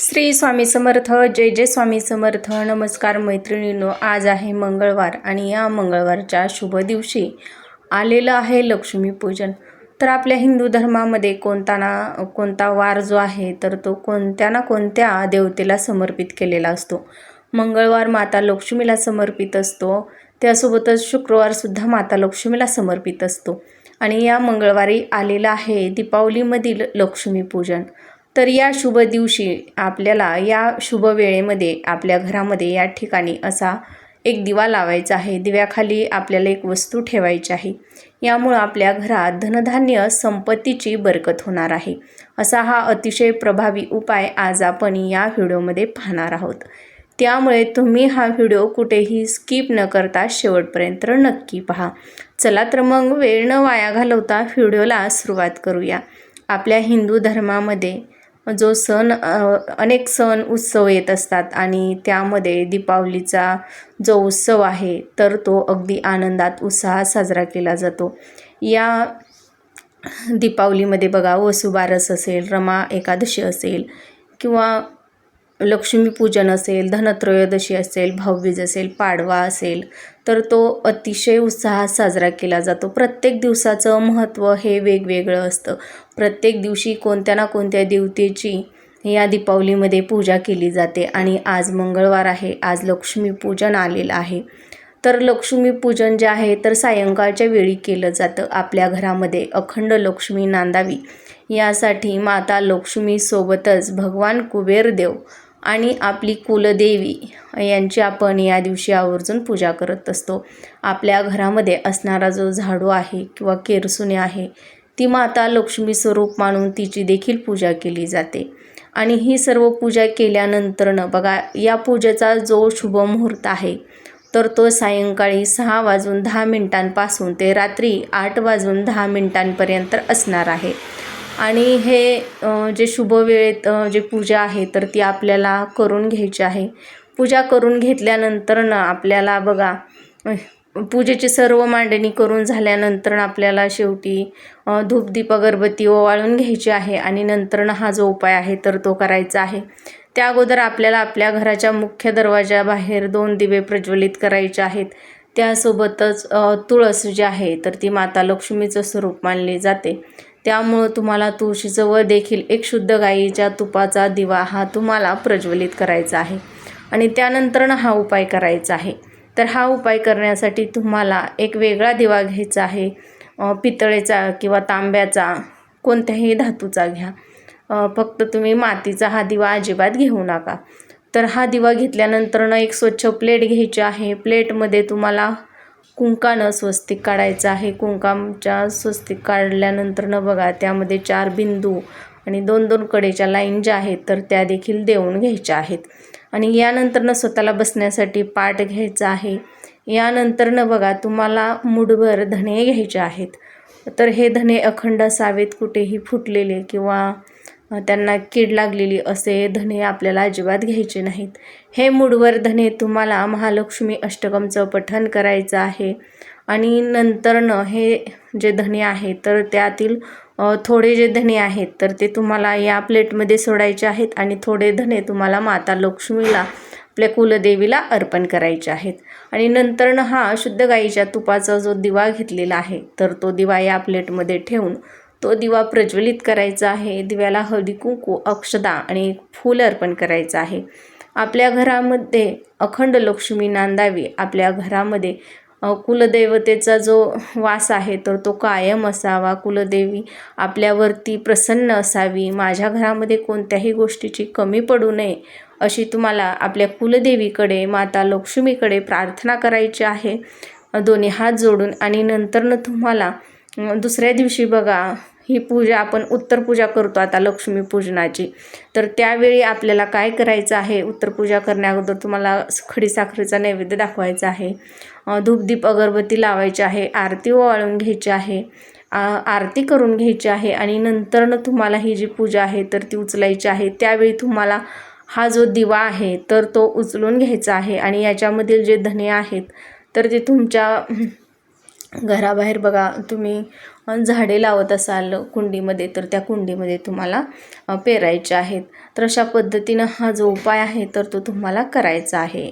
श्री स्वामी समर्थ जय जय स्वामी समर्थ नमस्कार मैत्रिणींनो आज आहे मंगळवार आणि या मंगळवारच्या शुभ दिवशी आलेलं आहे लक्ष्मीपूजन तर आपल्या हिंदू धर्मामध्ये कोणता ना कोणता वार जो आहे तर तो कोणत्या ना कोणत्या देवतेला समर्पित केलेला असतो. मंगळवार माता लक्ष्मीला समर्पित असतो. त्यासोबतच शुक्रवारसुद्धा माता लक्ष्मीला समर्पित असतो. आणि या मंगळवारी आलेलं आहे दीपावलीमधील लक्ष्मीपूजन तर या शुभ दिवशी आपल्याला या शुभ वेळेमध्ये आपल्या घरामध्ये या ठिकाणी असा एक दिवा लावायचा आहे. दिव्याखाली आपल्याला एक वस्तू ठेवायची आहे. यामुळं आपल्या घरात धनधान्य संपत्तीची बरकत होणार आहे. असा हा अतिशय प्रभावी उपाय आज आपण या व्हिडिओमध्ये पाहणार आहोत. त्यामुळे तुम्ही हा व्हिडिओ कुठेही स्किप न करता शेवटपर्यंत नक्की पहा. चला तर मग वेळ न वाया घालवता व्हिडिओला सुरुवात करूया. आपल्या हिंदू धर्मामध्ये जो सण अनेक सण उत्सव येत असतात आणि त्यामध्ये दीपावलीचा जो उत्सव आहे तर तो अगदी आनंदात उत्साहात साजरा केला जातो. या दीपावलीमध्ये बघा वसुबारस असेल रमा एकादशी असेल किंवा लक्ष्मीपूजन असेल धनत्रयोदशी असेल भाऊबीज असेल पाडवा असेल तर तो अतिशय उत्साहात साजरा केला जातो. प्रत्येक दिवसाचं महत्त्व हे वेगवेगळं असतं. प्रत्येक दिवशी कोणत्या ना कोणत्या देवतेची या दीपावलीमध्ये पूजा केली जाते आणि आज मंगळवार आहे आज लक्ष्मीपूजन आलेलं आहे. तर लक्ष्मीपूजन जे आहे तर सायंकाळच्या वेळी केलं जातं. आपल्या घरामध्ये अखंड लक्ष्मी नांदावी. यासाठी माता लक्ष्मीसोबतच भगवान कुबेरदेव आणि आपली कुलदेवी यांची आपण या दिवशी आवर्जून पूजा करत असतो. आपल्या घरामध्ये असणारा जो झाडू आहे किंवा केरसुने आहे ती माता लक्ष्मी स्वरूप मानून तिची देखील पूजा केली जाते. आणि ही सर्व पूजा केल्यानंतरनं बघा या पूजेचा जो शुभ मुहूर्त आहे तर तो सायंकाळी सहा वाजून दहा मिनिटांपासून ते रात्री आठ वाजून दहा मिनिटांपर्यंत असणार आहे. आणि हे जे शुभ वेळेत जे पूजा आहे तर ती आपल्याला करून घ्यायची आहे. पूजा करून घेतल्यानंतर ना आपल्याला बघा पूजेची सर्व मांडणी करून झाल्यानंतर आपल्याला शेवटी धूपदीप अगरबत्ती ओवाळून घ्यायची आहे आणि नंतरनं हा जो उपाय आहे तर तो करायचा आहे. त्या अगोदर आपल्याला आपल्या घराच्या मुख्य दरवाजाबाहेर दोन दिवे प्रज्वलित करायचे आहेत. त्यासोबतच तुळस जी आहे तर ती माता लक्ष्मीचं स्वरूप मानली जाते. त्यामुळं तुम्हाला तुळशीजवळ देखील एक शुद्ध गाईच्या तुपाचा दिवा हा तुम्हाला प्रज्वलित करायचा आहे. आणि त्यानंतरनं हा उपाय करायचा आहे. तर हा उपाय करण्यासाठी तुम्हाला एक वेगळा दिवा घ्यायचा आहे. पितळेचा किंवा तांब्याचा कोणत्याही धातूचा घ्या. फक्त तुम्ही मातीचा हा दिवा अजिबात घेऊ नका. तर हा दिवा घेतल्यानंतरनं एक स्वच्छ प्लेट घ्यायची आहे. प्लेटमध्ये तुम्हाला कुंकानं स्वस्तिक काढायचं आहे. कुंकामच्या स्वस्तिक काढल्यानंतरनं बघा त्यामध्ये चार बिंदू आणि दोन दोन कडेच्या लाईन ज्या आहेत तर त्या देखील देऊन घ्यायच्या आहेत. आणि यानंतरनं स्वतःला बसण्यासाठी पाठ घ्यायचा आहे. यानंतरनं बघा तुम्हाला मुठभर धणे घ्यायचे आहेत. तर हे धणे अखंड असावेत कुठेही फुटलेले किंवा त्यांना कीड लागलेली असे धने आपल्याला अजिबात घ्यायचे नाहीत. हे मूडवर धने तुम्हाला महालक्ष्मी अष्टकमचं पठण करायचं आहे. आणि नंतरनं हे जे धने आहेत तर त्यातील थोडे जे धने आहेत तर ते तुम्हाला या प्लेटमध्ये सोडायचे आहेत आणि थोडे धने तुम्हाला माता लक्ष्मीला आपल्या कुलदेवीला अर्पण करायचे आहेत. आणि नंतरनं हा शुद्ध गाईच्या तुपाचा जो दिवा घेतलेला आहे तर तो दिवा या प्लेटमध्ये ठेवून तो दिवा प्रज्वलित करायचा आहे. दिव्याला हळदी कुंकू अक्षदा आणि फूल अर्पण करायचं आहे. आपल्या घरामध्ये अखंड लक्ष्मी नांदावी. आपल्या घरामध्ये कुलदैवतेचा जो वास आहे तर तो कायम असावा. कुलदेवी आपल्यावरती प्रसन्न असावी. माझ्या घरामध्ये कोणत्याही गोष्टीची कमी पडू नये अशी तुम्हाला आपल्या कुलदेवीकडे माता लक्ष्मीकडे प्रार्थना करायची आहे. दोन्ही हात जोडून आणि नंतरनं तुम्हाला दुसऱ्या दिवशी बघा ही पूजा आपण उत्तर पूजा करतो आता लक्ष्मीपूजनाची तर त्यावेळी आपल्याला काय करायचं आहे? उत्तर पूजा करण्याअगोदर तुम्हाला खडीसाखरेचा नैवेद्य दाखवायचा आहे. धूपदीप अगरबत्ती लावायची आहे आरती ओवाळून घ्यायची आहे आरती करून घ्यायची आहे आणि नंतरनं तुम्हाला ही जी पूजा आहे तर ती उचलायची आहे. त्यावेळी तुम्हाला हा जो दिवा आहे तर तो उचलून घ्यायचा आहे आणि याच्यामधील जे धने आहेत तर ते तुमच्या घराबाहेर बघा तुम्ही झाडे लावत असाल कुंडीमध्ये तर त्या कुंडीमध्ये तुम्हाला पेरायचे आहेत. तर अशा पद्धतीनं हा जो उपाय आहे तर तो तुम्हाला करायचा आहे.